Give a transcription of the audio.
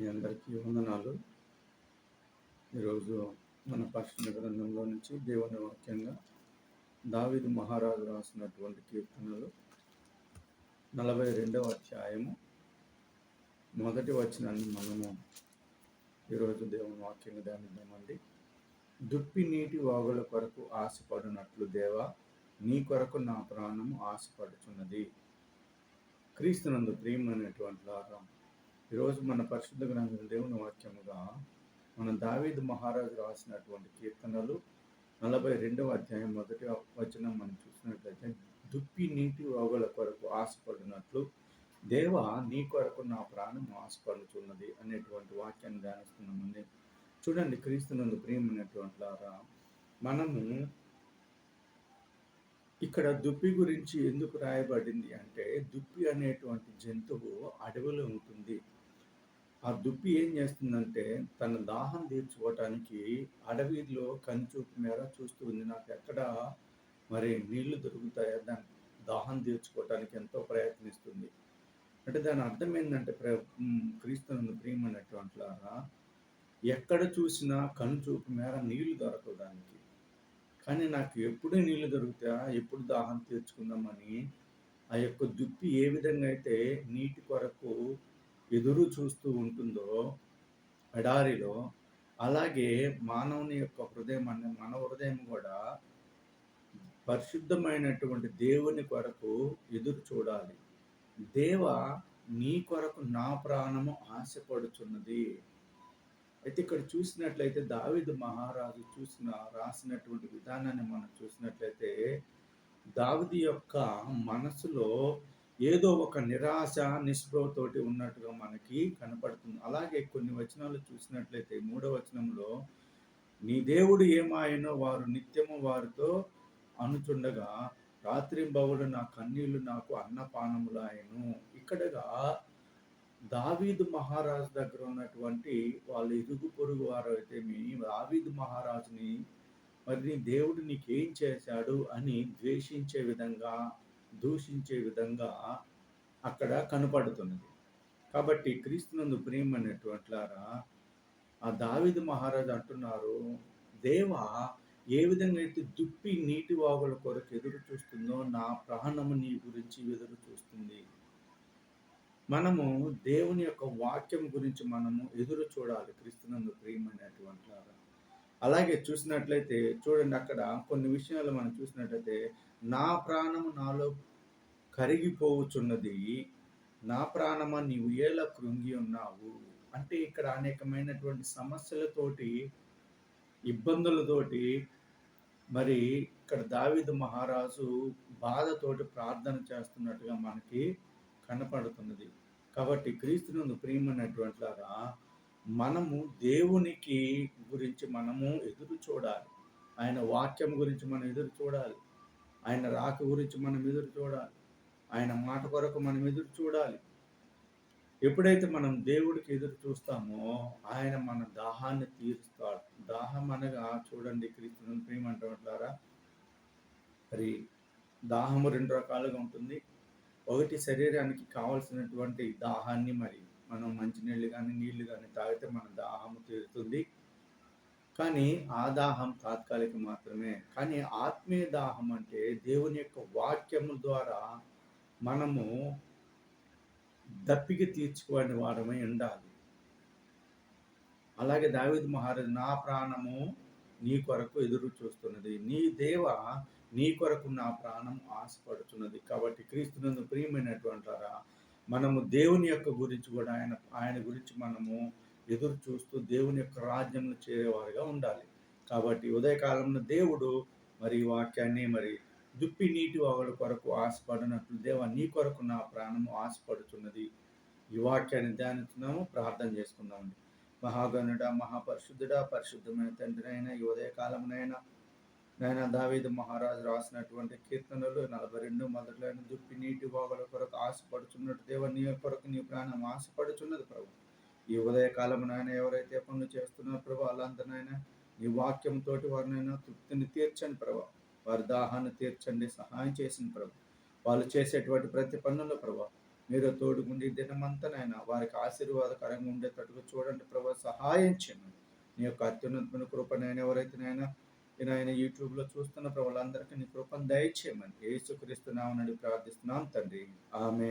మీ అందరికీ వందనాలు. ఈరోజు మన పశ్చిమ గ్రంథంలో నుంచి దేవుని వాక్యంగా దావిదు మహారాజు రాసినటువంటి కీర్తనలు నలభై రెండవ అధ్యాయము మొదటి వచనాన్ని మనము ఈరోజు దేవుని వాక్యంగా ధ్యానిద్దామండి. దుప్పి నీటి వాగుల కొరకు ఆశపడినట్లు దేవా నీ కొరకు నా ప్రాణము ఆశపడుచున్నది. క్రీస్తునందు ప్రియమైనటువంటి లాగా ఈరోజు మన పరిశుద్ధ గ్రంథం దేవుని వాక్యముగా మన దావీద్ మహారాజు రాసినటువంటి కీర్తనలు నలభై రెండవ అధ్యాయం మొదటి వచనం మనం చూసినట్లయితే దుప్పి నీటి రోగుల కొరకు ఆశపడినట్లు దేవ నీ కొరకు నా ప్రాణం ఆశపడుతున్నది అనేటువంటి వాక్యాన్ని ధ్యానిస్తున్నామండి. చూడండి క్రీస్తునందు ప్రియమైనటువంటి లారా మనము ఇక్కడ దుప్పి గురించి ఎందుకు రాయబడింది అంటే దుప్పి అనేటువంటి జంతువు అడవిలో ఉంటుంది. ఆ దుప్పి ఏం చేస్తుందంటే తన దాహం తీర్చుకోవటానికి అడవిలో కంచూపు మేర చూస్తూ ఉంది. నాకు ఎక్కడ మరి నీళ్ళు దొరుకుతాయో? దాని దాహం తీర్చుకోవటానికి ఎంతో ప్రయత్నిస్తుంది. అంటే దాని అర్థం ఏంటంటే ప్ర క్రీస్తునందు ప్రియమైనటువంటిలారా ఎక్కడ చూసినా కనుచూపు మేర నీళ్ళు దొరకవు దానికి. కానీ నాకు ఎప్పుడు నీళ్ళు దొరుకుతాయా? ఎప్పుడు దాహం తీర్చుకుందామని ఆ యొక్క దుప్పి ఏ విధంగా అయితే నీటి కొరకు ఎదురు చూస్తూ ఉంటుందో ఎడారిలో అలాగే మానవుని యొక్క హృదయం అనే మన హృదయం కూడా పరిశుద్ధమైనటువంటి దేవుని కొరకు ఎదురు చూడాలి. దేవ నీ కొరకు నా ప్రాణము ఆశపడుచున్నది. అయితే ఇక్కడ చూసినట్లయితే దావిదు మహారాజు చూసిన రాసినటువంటి విధానాన్ని మనం చూసినట్లయితే దావిది యొక్క మనసులో ఏదో ఒక నిరాశ నిస్పృహతోటి ఉన్నట్టుగా మనకి కనపడుతుంది. అలాగే కొన్ని వచనాలు చూసినట్లయితే మూడో వచనంలో నీ దేవుడు ఏమాయనో వారు నిత్యము వారితో అనుచుండగా రాత్రింబవుడు నా కన్నీళ్ళు నాకు అన్నపానములాయను. ఇక్కడగా దావీదు మహారాజు దగ్గర ఉన్నటువంటి వాళ్ళు ఇరుగు పొరుగు వారు అయితే మీ దావీదు మహారాజుని మరి నీ దేవుడు నీకేం చేశాడు? అని ద్వేషించే విధంగా దూషించే విధంగా అక్కడ కనపడుతున్నది. కాబట్టి క్రీస్తునందు ప్రియమైనటువంటిలారా ఆ దావిద మహారాజు అంటున్నారు దేవ ఏ విధంగా అయితే దుప్పి నీటి వాగుల కొరకు ఎదురు చూస్తుందో నా ప్రాణము నీ గురించి ఎదురు చూస్తుంది. మనము దేవుని యొక్క వాక్యం గురించి మనము ఎదురు చూడాలి క్రీస్తునందు ప్రియమైనటువంటి అలాగే చూసినట్లయితే చూడండి అక్కడ కొన్ని విషయాలు మనం చూసినట్లయితే నా ప్రాణము నాలో కరిగిపోవచ్చున్నది నా ప్రాణమ నీవు ఏలా కృంగి ఉన్నావు. అంటే ఇక్కడ అనేకమైనటువంటి సమస్యలతోటి ఇబ్బందులతోటి మరి ఇక్కడ దావిద మహారాజు బాధతోటి ప్రార్థన చేస్తున్నట్టుగా మనకి కనపడుతున్నది. కాబట్టి క్రీస్తునందు ప్రియమైనటువంటి మనము దేవునికి గురించి మనము ఎదురు చూడాలి. ఆయన వాక్యం గురించి మనం ఎదురు చూడాలి. ఆయన రాక గురించి మనం ఎదురు చూడాలి. ఆయన మాట కొరకు మనం ఎదురు చూడాలి. ఎప్పుడైతే మనం దేవుడికి ఎదురు చూస్తామో ఆయన మన దాహాన్ని తీరుస్తాడు. దాహం అనగా చూడండి క్రీస్తుని ప్రేమంటారా? మరి దాహము రెండు రకాలుగా ఉంటుంది. ఒకటి శరీరానికి కావలసినటువంటి దాహాన్ని మరి మనం మంచినీళ్ళు కానీ నీళ్ళు కానీ తాగితే మన దాహము తీరు కానీ ఆ దాహం తాత్కాలిక మాత్రమే. కానీ ఆత్మీయ దాహం అంటే దేవుని యొక్క వాక్యము ద్వారా మనము దప్పికి తీర్చుకోని వారమై ఉండాలి. అలాగే దావిద్ మహారాజు నా ప్రాణము నీ కొరకు ఎదురు చూస్తున్నది. నీ దేవ నీ కొరకు నా ప్రాణం ఆశపడుతున్నది కాబట్టి క్రీస్తునందు ప్రియమైనటువంటారా మనము దేవుని యొక్క గురించి కూడా ఆయన ఆయన గురించి మనము ఎదురు చూస్తూ దేవుని యొక్క రాజ్యంలో చేరేవారుగా ఉండాలి. కాబట్టి ఉదయకాలంలో దేవుడు మరి వాక్యాన్ని మరి దుప్పి నీటి వాగుల కొరకు ఆశపడినట్లు దేవ నీ కొరకు నా ప్రాణము ఆశపడుతున్నది. ఈ వాక్యాన్ని ధ్యానిస్తున్నాము ప్రార్థన చేసుకుందామండి మహాగణుడ మహాపరిశుద్ధుడ పరిశుద్ధమైన తండ్రి అయినా ఈ ఉదయకాలమునైనా నాయన దావేది మహారాజు రాసినటువంటి కీర్తనలు నలభై రెండు మొదలైన దుప్పి నీటి వాగుల కొరకు ఆశపడుచున్నట్టు దేవ నీ కొరకు నీ ప్రాణం ఆశపడుచున్నది ప్రభు. ఈ ఉదయకాలం నాయన ఎవరైతే పనులు చేస్తున్నారో ప్రభు అలాంతనైనా నీ వాక్యంతో వారినైనా తృప్తిని తీర్చండి ప్రభు. వారి దాహాన్ని తీర్చండి సహాయం చేసిన ప్రభు. వాళ్ళు చేసేటువంటి ప్రతి పనుల్లో ప్రభు మీరు తోడుగుండి దినమంతనైనా వారికి ఆశీర్వాదకరంగా ఉండేటట్టుగా చూడండి ప్రభు సహాయం చేయమని నీ యొక్క అత్యున్నతమైన కృప నేను ఎవరైతే నాయన యూట్యూబ్లో చూస్తున్న ప్రభులందరికీ నీ కృపను దయచేయమని యేసుక్రీస్తు నామని ప్రార్థిస్తున్నాం తండ్రి. ఆమె